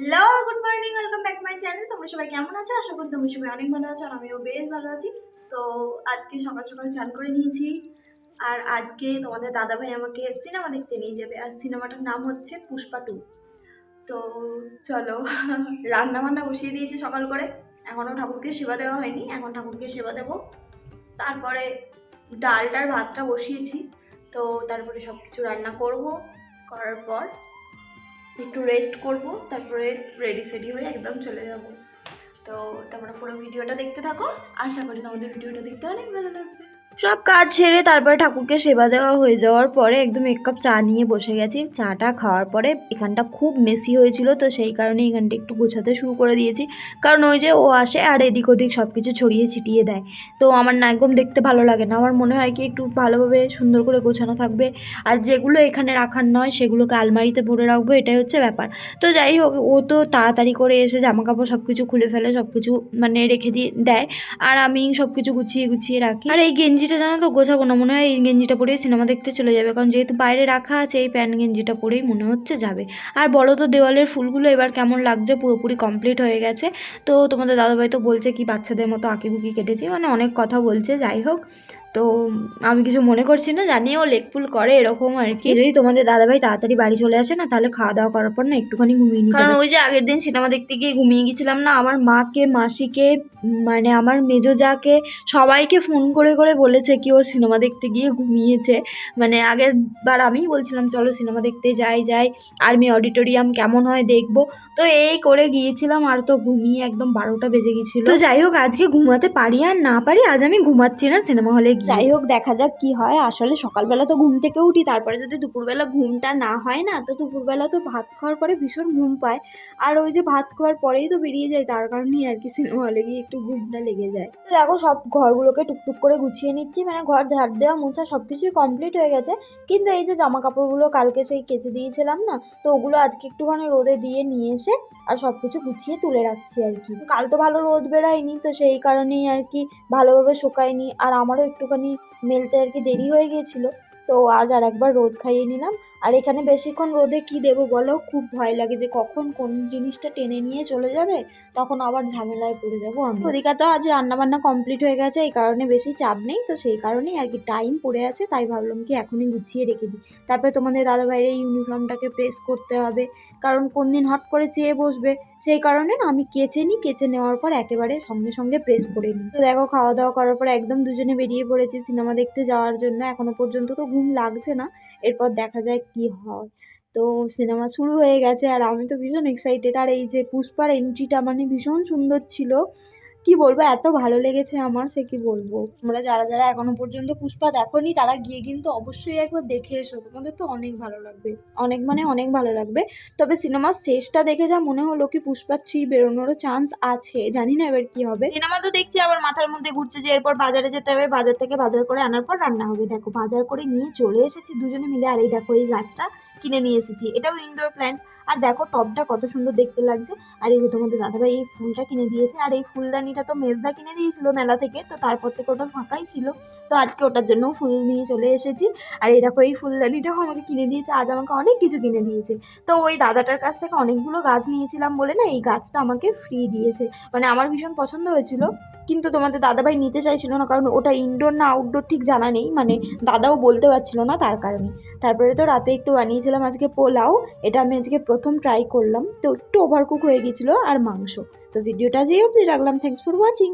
Hello good morning welcome back my channel তোমরা সবাই কেমন আছো? আশা করি তোমরা সবাই অনেক ভালো আছো আর আমিও বেশ ভালো আছি। তো আজকে সকাল সকাল চান করে নিয়েছি। আর আজকে তোমাদের দাদাভাই আমাকে সিনেমা দেখতে নিয়ে যাবে। আর সিনেমাটার নাম হচ্ছে পুষ্পা টু। তো চলো রান্না বান্না বসিয়ে দিয়েছি সকাল করে। এখনও ঠাকুরকে সেবা দেওয়া হয়নি, এখন ঠাকুরকে সেবা দেবো। তারপরে ডালটার ভাতটা বসিয়েছি। তো তারপরে সব কিছু রান্না করব। করার পর একটু রেস্ট করব, তারপরে রেডি সেডি হয়ে একদম চলে যাব। তো তোমরা পুরো ভিডিওটা দেখতে থাকো। আশা করি তোমাদের ভিডিওটা দেখতে অনেক ভালো লাগবে। সব কাজ সেরে তারপরে ঠাকুরকে সেবা দেওয়া হয়ে যাওয়ার পরে একদম এক কাপ চা নিয়ে বসে গেছি। চাটা খাওয়ার পরে এখানটা খুব মেসি হয়েছিল, তো সেই কারণে এখানটা একটু গোছাতে শুরু করে দিয়েছি। কারণ ওই যে ও আসে আর এদিক ওদিক সব কিছু ছড়িয়ে ছিটিয়ে দেয়। তো আমার না একদম দেখতে ভালো লাগে না। আমার মনে হয় কি একটু ভালোভাবে সুন্দর করে গোছানো থাকবে। আর যেগুলো এখানে রাখার নয় সেগুলোকে আলমারিতে ভরে রাখব, এটাই হচ্ছে ব্যাপার। তো যাই হোক, ও তো তাড়াতাড়ি করে এসে জামা কাপড় সব কিছু খুলে ফেলে সব কিছু মানে রেখে দিয়ে দেয়। আর আমি সব কিছু গুছিয়ে গুছিয়ে রাখি। আর এই গেঞ্জিটা জানো তো গোছাবো না, মনে হয় এই গেঞ্জিটা পরেই সিনেমা দেখতে চলে যাবে। কারণ যেহেতু বাইরে রাখা আছে, এই প্যান্ট গেঞ্জিটা পরেই মনে হচ্ছে যাবে। আর বলো তো, দেওয়ালের ফুলগুলো এবার কেমন লাগছে? পুরোপুরি কমপ্লিট হয়ে গেছে। তো তোমাদের দাদাভাই তো বলছে কি, বাচ্চাদের মতো আঁকিবুকি কেটেছি মানে অনেক কথা বলছে, যাই হোক। তো আমি কিছু মনে করছি না জানি ও লেকফুল করে এরকম আর কি। যদি তোমাদের দাদাভাই তাড়াতাড়ি বাড়ি চলে আসে না তাহলে খাওয়া দাওয়া করার পর না একটুখানি ঘুমিয়ে নিতে কারণ ওই যে আগের দিন সিনেমা দেখতে গিয়ে ঘুমিয়ে গেছিলাম না আমার মাকে মাসিকে মানে আমার মেজো যাকে সবাইকে ফোন করে করে বলেছে কি ও সিনেমা দেখতে গিয়ে ঘুমিয়েছে। মানে আগের বার আমিই বলছিলাম চলো সিনেমা দেখতে যাই যাই। আর্মি অডিটোরিয়াম কেমন হয় দেখব। তো এই করে গিয়েছিলাম আর তো ঘুমিয়ে একদম বারোটা বেজে গেছিল। তো যাই হোক আজকে ঘুমাতে পারি আর না পারি আজ আমি ঘুমাচ্ছি না সিনেমা হলে যাই হোক, দেখা যাক কি হয়। আসলে সকালবেলা তো ঘুম থেকে উঠি, তারপরে যদি দুপুরবেলা ঘুমটা না হয় না, তো দুপুরবেলা তো ভাত খাওয়ার পরে ভীষণ ঘুম পায়। আর ওই যে ভাত খাওয়ার পরেই তো বেরিয়ে যায় তার কারণেই আর কি সিনেমা হলে গিয়ে একটু ঘুমটা লেগে যায়। তো দেখো, সব ঘরগুলোকে টুকটুক করে গুছিয়ে নিচ্ছি মানে ঘর ঝাড় দেওয়া, মোছা সব কিছুই কমপ্লিট হয়ে গেছে। কিন্তু এই যে জামা কাপড়গুলো কালকে সেই কেচে দিয়েছিলাম না, তো ওগুলো আজকে একটুখানি রোদে দিয়ে নিয়ে এসে আর সব কিছু গুছিয়ে তুলে রাখছি আর কি। কাল তো ভালো রোদ বেড়ায়নি, তো সেই কারণেই আর কি ভালোভাবে শুকায়নি। আর আমারও একটুখানি মেলতে আর কি দেরি হয়ে গিয়েছিল। তো আজ আর একবার রোদ খাইয়ে নিলাম। আর এখানে বেশিক্ষণ রোদে কি দেবো বলো? খুব ভয় লাগে যে কখন কোন জিনিসটা টেনে নিয়ে চলে যাবে, তখন আবার ঝামেলায় পড়ে যাব আমি। ওদিকে তো আজ রান্নাবান্না কমপ্লিট হয়ে গেছে, এই কারণে বেশি চাপ নেই, তো সেই কারণেই আর কি টাইম পড়ে আছে, তাই ভাবলাম কি এখনই গুছিয়ে রেখে দিই। তারপরে তোমাদের দাদা ভাইয়ের এই ইউনিফর্মটাকে প্রেস করতে হবে, কারণ কোন দিন হট করে চেয়ে বসবে, সেই কারণে না আমি কেচে নিই, কেচে নেওয়ার পর একেবারে সঙ্গে সঙ্গে প্রেস করে নিই। তো দেখো, খাওয়া দাওয়া করার পর একদম দুজনে বেরিয়ে পড়েছি সিনেমা দেখতে যাওয়ার জন্য, এখনও পর্যন্ত তো ঘুম লাগছে না, এরপর দেখা যায় কি হয়। তো সিনেমা শুরু হয়ে গেছে আর আমি তো ভীষণ এক্সাইটেড আর এই যে পুষ্পার এন্ট্রিটা মানে ভীষণ সুন্দর ছিল। কি বলব, এত ভালো লেগেছে আমার, সে কি বলব? তোমরা যারা যারা এখনও পর্যন্ত পুষ্পা দেখোনি, তারা গিয়ে কিন্তু অবশ্যই একবার দেখে এসো। তোমাদের তো অনেক ভালো লাগবে। অনেক মানে অনেক ভালো লাগবে। তবে সিনেমার শেষটা দেখে যা মনে হলো কি পুষ্পা থ্রি বেরোনোরও চান্স আছে। জানি না এবার কি হবে। সিনেমা তো দেখছি, আবার মাথার মধ্যে ঘুরছে যে এরপর বাজারে যেতে হবে। বাজার থেকে বাজার করে আনার পর রান্না হবে। দেখো, বাজার করে নিয়ে চলে এসেছি দুজনে মিলে। আর এই দেখো, এই গাছটা কিনে নিয়ে এসেছি। এটাও ইনডোর প্ল্যান্ট আর দেখো টবটা কত সুন্দর দেখতে লাগছে। আর এই যে তোমাদের দাদাভাই এই ফুলটা কিনে দিয়েছে, আর এই ফুলদানিটা তো মেজদা কিনে দিয়েছিল মেলা থেকে, তো তারপর থেকে ওটা ফাঁকাই ছিল। তো আজকে ওটার জন্য ফুল নিয়ে চলে এসেছি। আর এই দেখো এই ফুলদানিটাও আমাকে কিনে দিয়েছে, আজ আমাকে অনেক কিছু কিনে দিয়েছে। তো ওই দাদাটার কাছ থেকে অনেকগুলো গাছ নিয়েছিলাম বলে না, এই গাছটা আমাকে ফ্রি দিয়েছে। মানে আমার ভীষণ পছন্দ হয়েছিল, কিন্তু তোমাদের দাদাভাই নিতে চাইছিল না, কারণ ওটা ইনডোর না আউটডোর ঠিক জানা নেই মানে দাদাও বলতে পারছিল না তার কারণে। তারপরে তো রাতে একটু বানিয়েছিলাম আজকে পোলাও, এটা আমি আজকে ট্রাই করলাম। তো একটু ওভারকুক হয়ে গেছিল আর মাংস। তো ভিডিওটা যেই অবধি। রাখলাম। Thanks for watching